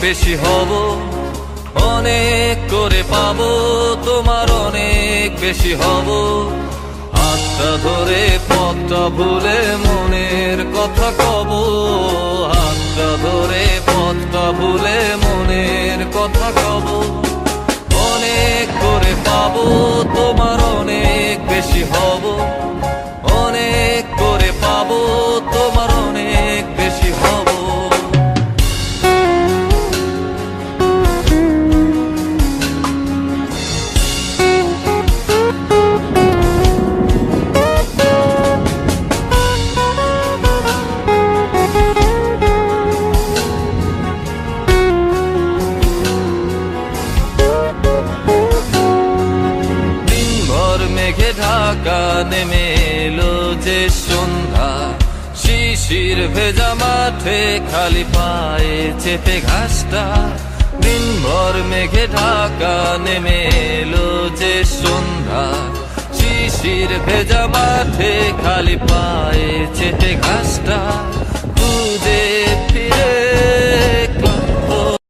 বেশি হব। অনেক করে পাবো তোমার অনেক বেশি হব। হাতটা ধরে পথটা ভুলে মনের কথা কব। হাতটা ধরে পথটা ভুলে মনের কথা কব। অনেক করে পাবো তোমার অনেক বেশি হব। দিনভর মেঘে ঢাকা নেমে এলো যে সন্ধ্যা। শিশির ভেজা মাঠে খালি পায়ে চেপে ঘাসটা। দিনভর মেঘে ঢাকা নেমে এলো যে সন্ধ্যা। শিশির ভেজা মাঠে খালি পায়ে চেপে ঘাসটা।